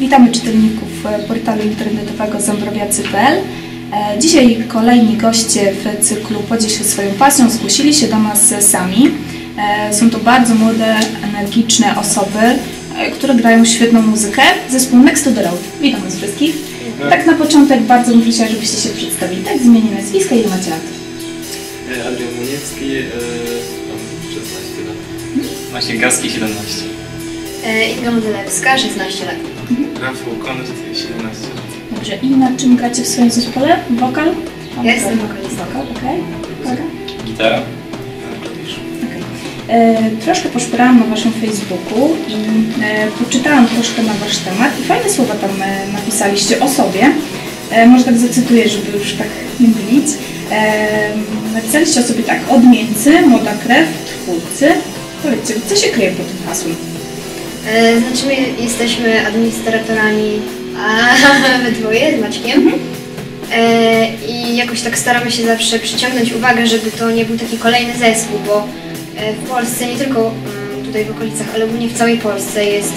Witamy czytelników e, portalu internetowego zembrowiacy.pl. E, Dzisiaj kolejni goście w cyklu Podziel się swoją pasją zgłosili się do nas sami. E, Są to bardzo młode, energiczne osoby, które grają świetną muzykę. Zespół Next to the Road. Witam Was wszystkich. Tak na początek bardzo bym prosiła, żebyście się przedstawili. Tak, z imienia nazwiska, ile macie lat? Adrian Muniewski, e, mam 16 lat. Maciej Gaski, 17. E, Inga Modelewska, 16 lat. Rafał Konrad, 17 lat. Dobrze, i na czym gracie w swoim zespole? Wokal? Ja jestem wokalistą. Wokal, okej. Uwaga. Gitara. E, Troszkę poszperałam na Waszym Facebooku i e, poczytałam troszkę na Wasz temat i fajne słowa tam e, napisaliście o sobie. E, może tak zacytuję, żeby już tak nie mylić. E, napisaliście o sobie tak, odmieńcy, młoda krew, twórcy. Powiedzcie, co się kryje pod tym hasłem? E, Znaczy my jesteśmy administratorami we dwoje z Maćkiem. E, I jakoś tak staramy się zawsze przyciągnąć uwagę, żeby to nie był taki kolejny zespół, bo e, w Polsce, nie tylko mm, tutaj w okolicach, ale ogólnie w całej Polsce jest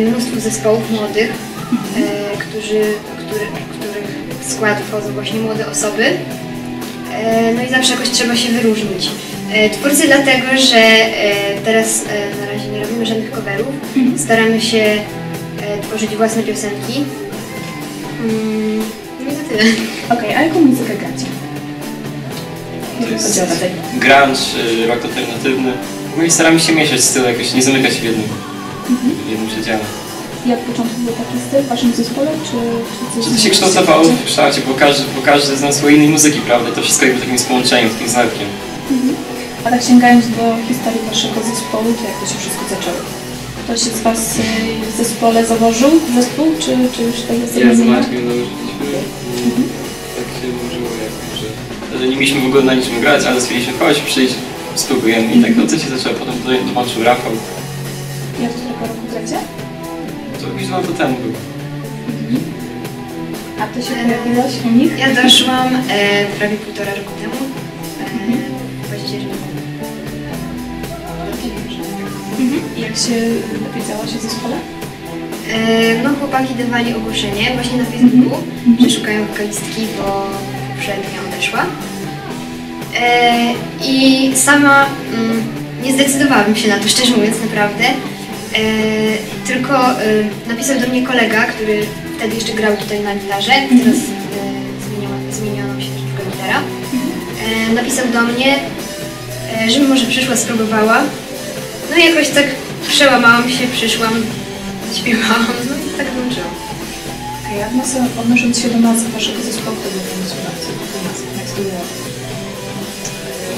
mnóstwo zespołów młodych, e, którzy, który, których w skład wchodzą właśnie młode osoby. No i zawsze jakoś trzeba się wyróżnić. Twórcy dlatego, że teraz na razie nie robimy żadnych coverów. Staramy się e, tworzyć własne piosenki. Mm, No i to tyle. Okej, a jaką muzykę gracie? To jest grunge, e, rock alternatywny. Ogólnie staramy się mieszać styl, jakoś nie zamykać w jednym, w jednym przedziale. I od początku był taki styl w Waszym zespole, czy, czy coś Czy to się kształtowało w w kształcie, bo każdy, bo każdy zna swojej innej muzyki, prawda? To wszystko jakby takim połączeniem, takim zlepkiem. A tak sięgając do historii Waszego zespołu, to jak to się wszystko zaczęło? Ktoś z Was y, w zespole założył zespół, czy, czy już to jest Ja z? Maćkiem założyliśmy i tak się ułożyło jakoś, że, że nie mieliśmy w ogóle na niczym grać, ale stwierdziliśmy, chodź, przyjdź, spróbujemy i tak to co się zaczęło, potem do- dołączył Rafał, Jak w którego roku gracie? to jakieś dwa lata temu był. A Ty się pojawiłaś u nich? Ja doszłam e, prawie półtora roku temu. E, w październiku. Mhm. Jak się dowiedziałaś o zespole? E, No chłopaki dawali ogłoszenie właśnie na Facebooku, że szukają wokalistki, bo poprzednia odeszła. E, I sama mm, nie zdecydowałabym się na to, szczerze mówiąc, naprawdę. E, Tylko e, napisał do mnie kolega, który wtedy jeszcze grał tutaj na gitarze, teraz e, zmieniono, się troszkę gitara. E, Napisał do mnie, e, żebym może przyszła, spróbowała. No i jakoś tak przełamałam się, przyszłam, śpiewałam, no i tak włączyłam. Okej, okay, odnosząc się do nazwy Waszego zespołu, to World.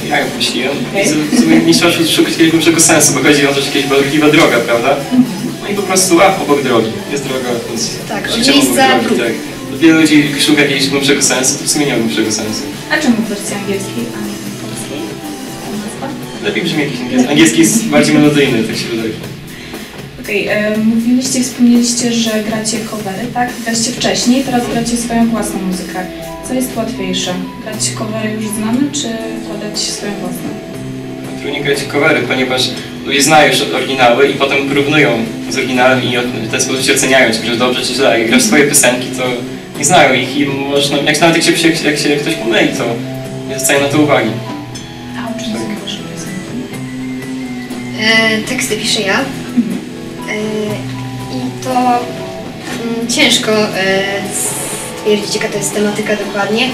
Ja ją puściłem Okej. i w sumie nie trzeba szukać jakiegoś głębszego sensu, bo chodzi o to, że jakaś bardziwa droga, prawda? No i po prostu, a, obok drogi, jest droga, więc Tak, od miejsca drogi, tak. Wiele ludzi szuka jakiegoś głębszego sensu, to w sumie nie ma głębszego sensu. A czemu w wersji angielskiej, a nie? Lepiej brzmi jakiś angielski. Angielski jest bardziej melodyjny, tak się wydaje. Okej, e, mówiliście, wspomnieliście, że gracie covery, tak? Graliście wcześniej, teraz gracie swoją własną muzykę. Co jest łatwiejsze? Grać covery już znane, czy podać swoją własną? Trudniej grać covery, ponieważ ludzie znają już oryginały i potem porównują z oryginałem i w ten sposób się oceniają, czy grasz dobrze, czy źle. Jak grasz swoje piosenki, to nie znają ich i można, jak nawet jak się, jak się ktoś pomyli, to nie zwracają na to uwagi. E, teksty piszę ja. E, I to mm, ciężko e, stwierdzić, jaka to jest tematyka dokładnie.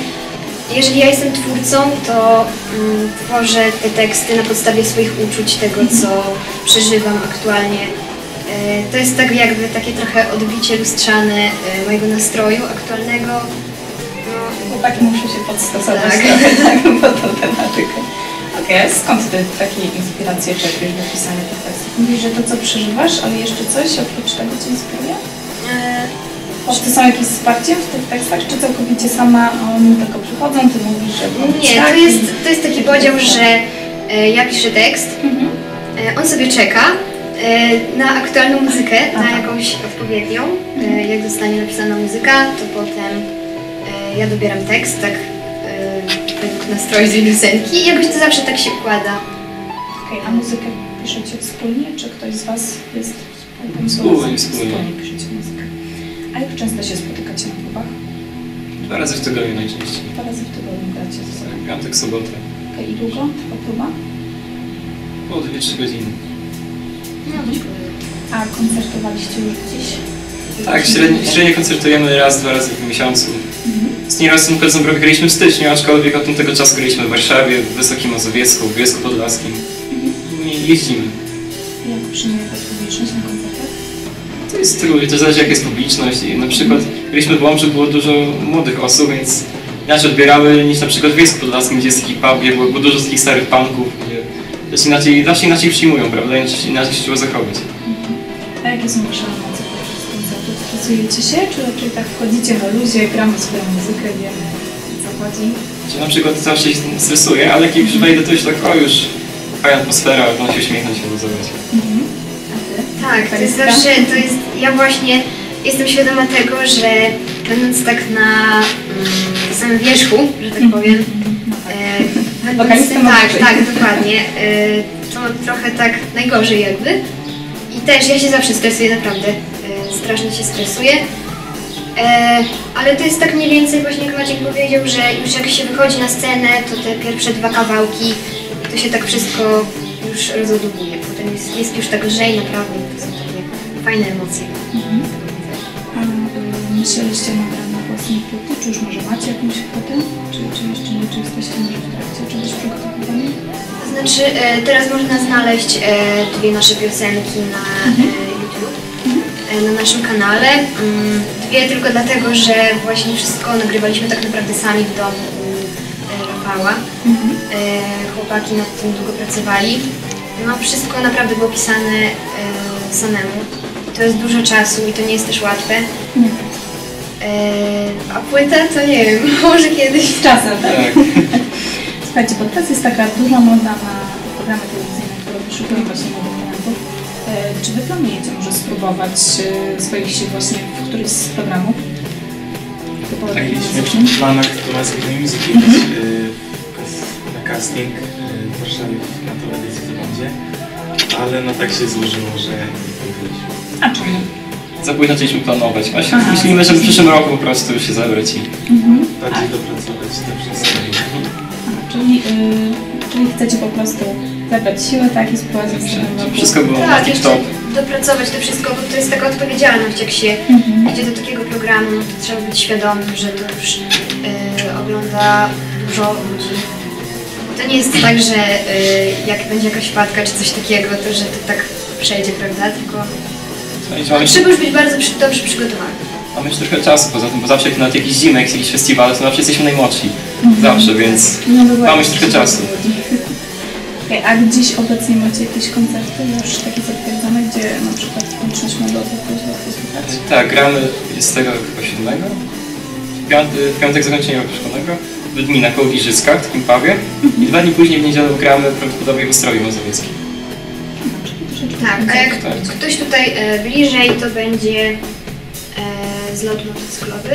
Jeżeli ja jestem twórcą, to mm, tworzę te teksty na podstawie swoich uczuć, tego co przeżywam aktualnie. E, to jest tak jakby takie trochę odbicie lustrzane e, mojego nastroju aktualnego. No, Chłopaki muszą się podstosować Tak. trochę tak, pod tą tematykę. Skąd ty takie inspiracje czerpiesz do pisania tych tekstów? Mówisz, że to co przeżywasz, ale jeszcze coś oprócz tego cię inspiruje? e, Czy są jakieś wsparcie w tych tekstach, czy całkowicie sama oni tylko przychodzą, ty mówisz, że Nie, tak to jest, to jest taki podział, że e, ja piszę tekst, Mhm. e, on sobie czeka e, na aktualną muzykę, na Aha. jakąś odpowiednią. E, jak zostanie napisana muzyka, to potem e, ja dobieram tekst, tak nastroju tej piosenki i jakoś to zawsze tak się układa. Okej, a muzykę piszecie wspólnie, czy ktoś z was jest Wspólnie, Wspólnie, wspólnie. wspólnie piszecie muzykę. A jak często się spotykacie na próbach? Dwa razy w tygodniu najczęściej. Dwa razy w tygodniu gracie ze sobą. Tak, Piątek, sobotę. Okej, I długo trwa próba? Po 2-3 godziny. No. A koncertowaliście już gdzieś? Tak, średnio, średnio koncertujemy raz, dwa razy w miesiącu. Z w Ząbrowie graliśmy w styczniu, aczkolwiek od tamtego czasu graliśmy w Warszawie, w Wysokim Mazowiecku, w Bielsku Podlaskim. I jeździmy. Jak przyjmuje Was publiczność na koncertach? To jest trudne, to zależy jaka jest publiczność. I na przykład graliśmy w Łomży, było dużo młodych osób, więc inaczej odbierały niż na przykład w Bielsku Podlaskim, gdzie jest pub, gdzie było, było dużo takich starych punków, gdzie też inaczej, zawsze inaczej przyjmują, prawda? Inaczej, inaczej się trzeba zachować. A jakie są Wasze koncertu? Stresujecie się, czy raczej tak wchodzicie na luzie, gramy swoją muzykę, wiemy co chodzi? Że na przykład zawsze się stresuję, ale jak już wejdę, to już tak, o już, fajna atmosfera, można się uśmiechnąć i luzować. Mhm. Tak, to jest zawsze, to jest, ja właśnie jestem świadoma tego, że będąc tak na mm, samym wierzchu, że tak powiem, No tak. e, będąc, tak, tak, dokładnie, e, to trochę tak najgorzej jakby. I też ja się zawsze stresuję, naprawdę, strasznie się stresuję. E, ale to jest tak mniej więcej właśnie jak Maciek powiedział, że już jak się wychodzi na scenę, to te pierwsze dwa kawałki, to się tak wszystko już rozładowuje. Potem jest, jest już tak lżej naprawdę i to są takie fajne emocje. Mhm. A y, myśleliście na, na własnej płyty? Czy już może macie jakąś płytę? Czy, czy jeszcze nie? Czy jesteście może w trakcie czegoś przygotowywania? To znaczy e, teraz można znaleźć e, dwie nasze piosenki na YouTube, e, na naszym kanale. Mm, dwie tylko dlatego, że właśnie wszystko nagrywaliśmy tak naprawdę sami w domu u e, Rafała. Mhm. E, chłopaki nad tym długo pracowali. No wszystko naprawdę było pisane e, samemu. To jest dużo czasu i to nie jest też łatwe. E, a płyta to nie wiem, może kiedyś. Z czasem, tak? Tak. Słuchajcie, bo teraz jest taka duża moda na programy telewizyjne, które wyszukują właśnie Czy Wy planujecie może spróbować e, swoich sił właśnie w którymś z programów? Tak, mieliśmy w planach do Mazowskiej Muzyki Mhm. mhm. na casting y, w Warszawie na tą edycję to będzie, ale no tak się złożyło, że nie. A czemu? Za późno zaczęliśmy planować. Właśnie Aha. myślimy, że w przyszłym roku po prostu już się zabrać i Mhm. Bardziej dopracować te. A, czyli, y, czyli chcecie po prostu zebrać siłę, tak, i spróbować roku. wszystko było na Tak, jeszcze tip-top. dopracować to wszystko, bo to jest taka odpowiedzialność, jak się Mhm. idzie do takiego programu, no to trzeba być świadomym, że to już y, ogląda dużo ludzi. To nie jest tak, że y, jak będzie jakaś wpadka czy coś takiego, to że to tak przejdzie, prawda? Tylko Trzeba już być bardzo przy, dobrze przygotowany. mamy jeszcze trochę czasu poza tym, bo zawsze jak nawet jakiś zimek, jakiś festiwal, to zawsze jesteśmy najmłodsi. Mhm. Zawsze, więc No, bywa mamy jeszcze trochę czasu. Okej, a gdzieś obecnie macie jakieś koncerty już takie zatwierdzone, gdzie na przykład publiczność pójść do? Tak, gramy 27, w piątek zakończenia roku szkolnego, w dni na koło Giżycka, w takim pubie. I dwa dni później w niedzielę gramy prawdopodobnie w Ostrowie Mazowieckim. Tak, a jak Tak. ktoś tutaj e, bliżej, to będzie e, zlot motocyklowy.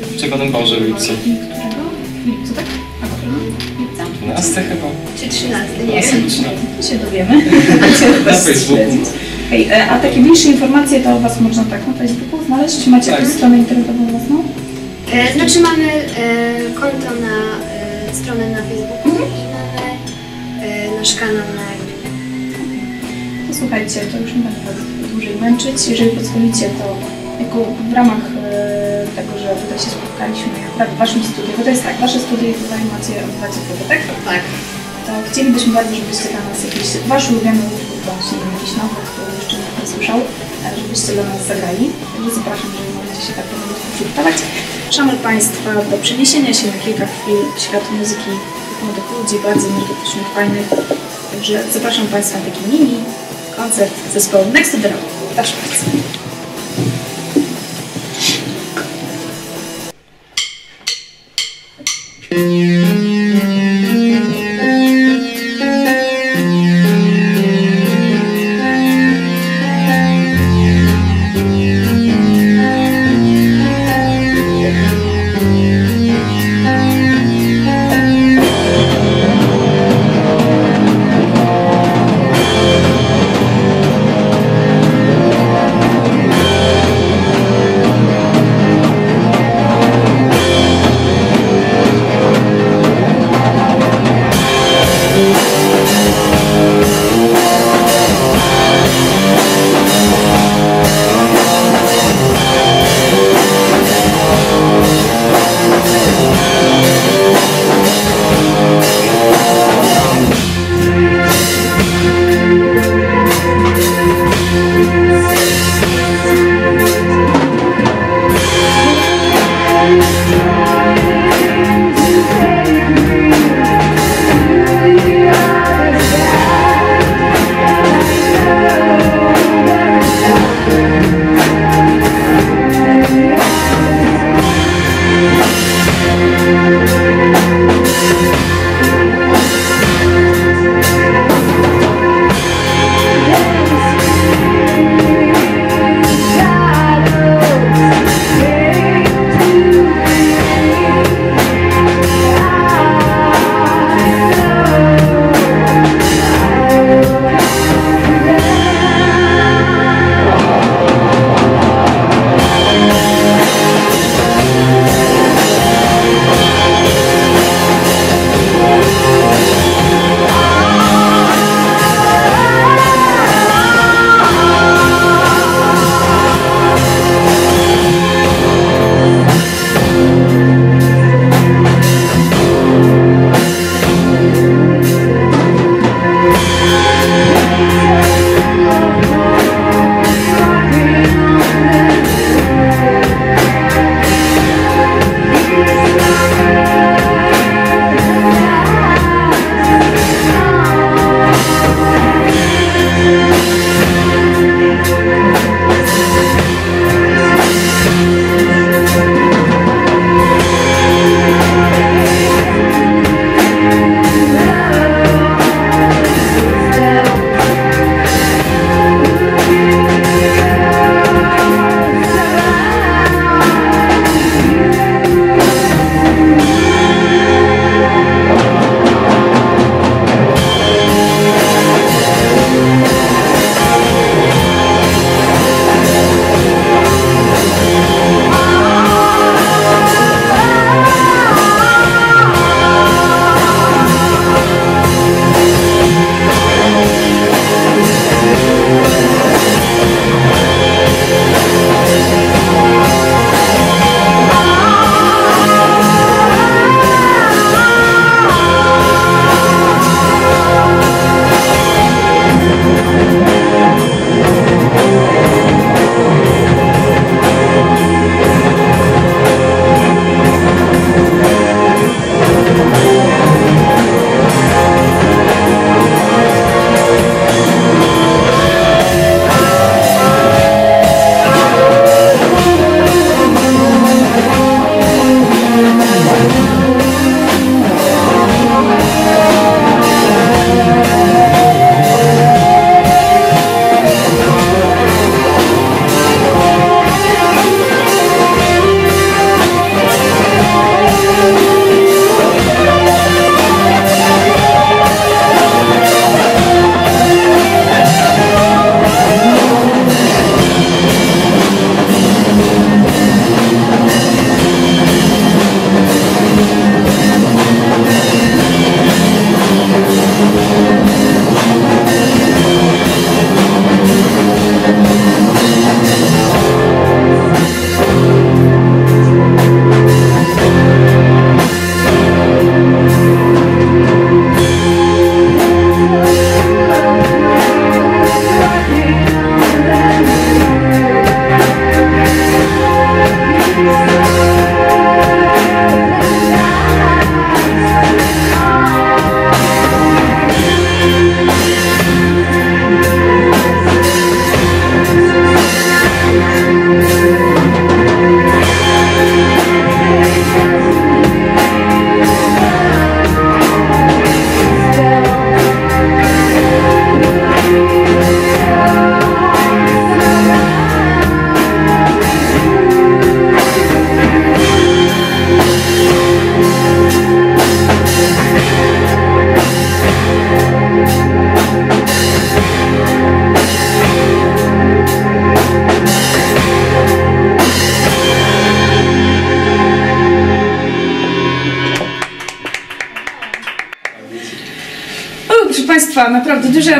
W Czerwonym Boże w lipcu. Którego? Lipcu, tak? A którego? Lipca? 12 chyba. Czy 13, nie 12 wiem. czy 13. To się dowiemy. Na Facebooku. Okej, e, a takie mniejsze informacje to Was można tak na Facebooku znaleźć? Czy macie Tak. jakąś stronę internetową własną? E, znaczy mamy e, konto na e, stronę na Facebooku i mamy e, nasz kanał na słuchajcie, to już nie będę Was dłużej męczyć. Jeżeli pozwolicie, to jako w ramach e, tego, że tutaj się spotkaliśmy w Waszym studiu, bo to jest tak, Wasze studio i tutaj macie odbywacie próbę, tak? Tak. To chcielibyśmy bardzo, żebyście dla nas jakiś Wasz ulubiony utwór właśnie, jakiś nowy, który jeszcze nikt nie słyszał, e, żebyście dla nas zagrali. Także zapraszam, jeżeli możecie się tak do tego przygotować. Zapraszamy Państwa do przeniesienia się na kilka chwil w świat muzyki młodych ludzi, bardzo energetycznych, fajnych. Także zapraszam Państwa na taki mini koncert zespołu Next to the Rock.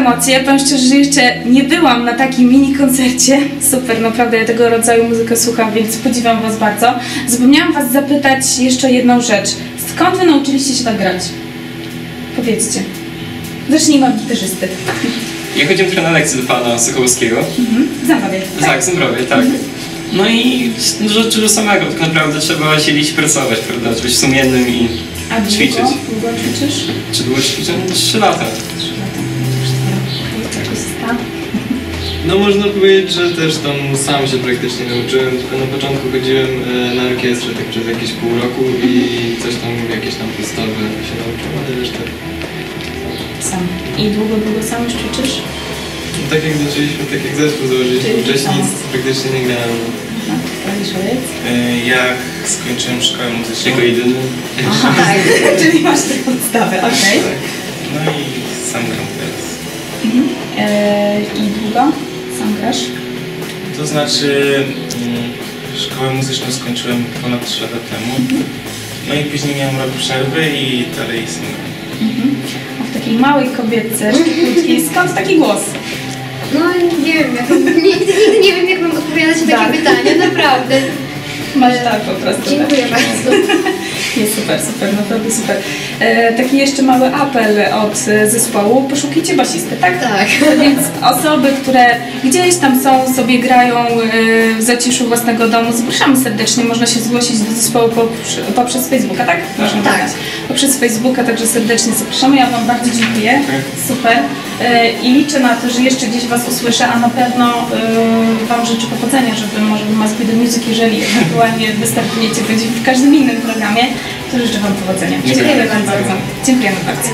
Emocje. Powiem szczerze, że jeszcze nie byłam na takim mini koncercie. Super, naprawdę ja tego rodzaju muzykę słucham, więc podziwiam Was bardzo. Zapomniałam Was zapytać jeszcze jedną rzecz. Skąd Wy nauczyliście się tak grać? Powiedzcie. Zacznijmy od gitarzysty. Ja chodziłem trochę na lekcje do pana Sokołowskiego. Mhm. Zamawiaj. Tak, w Zembrowie, tak. No i dużo, dużo samego, tak naprawdę trzeba siedzieć i pracować, prawda? Być sumiennym i A długo? ćwiczyć. Długo ćwiczysz? Czy długo ćwiczę? No, Trzy lata. No można powiedzieć, że też tam sam się praktycznie nauczyłem, tylko na początku chodziłem e, na orkiestrze tak przez jakieś pół roku i coś tam, jakieś tam podstawy się nauczyłem, ale resztę... Sam. I długo, długo sam już ćwiczysz? No, tak jak zaczęliśmy, tak jak zespół założyliśmy Czyli wcześniej, nic praktycznie nie grałem. No. E, Ja skończyłem szkołę muzyczną. Jako jedyny. Aha, tak. Czyli masz te podstawy, okej. Tak. No i sam gram teraz. Eee, I długo sam grasz? To znaczy mm, szkołę muzyczną skończyłem ponad 3 lata temu. No i później miałem rok przerwy i dalej sam gram. A w takiej małej kobietce, szczupłutkiej, skąd taki głos? No nie wiem, jak, nigdy, nigdy nie wiem jak mam odpowiadać na Tak. takie pytania, naprawdę. Masz tak po prostu. Dziękuję tak? bardzo. Jest super, super, naprawdę super. E, taki jeszcze mały apel od e, zespołu. Poszukajcie basisty, tak? Tak. Więc osoby, które gdzieś tam są, sobie grają e, w zaciszu własnego domu, zapraszamy serdecznie. Można się zgłosić do zespołu poprzez, poprzez Facebooka, tak? Można Tak. Poprzez Facebooka, także serdecznie zapraszamy. Ja Wam bardzo dziękuję. Super. E, I liczę na to, że jeszcze gdzieś Was usłyszę, a na pewno e, Wam życzę powodzenia, żeby może w Be The Music, jeżeli ewentualnie występujecie będzie w każdym innym programie, to życzę Wam powodzenia. Dziękujemy Wam bardzo. Dziękujemy bardzo.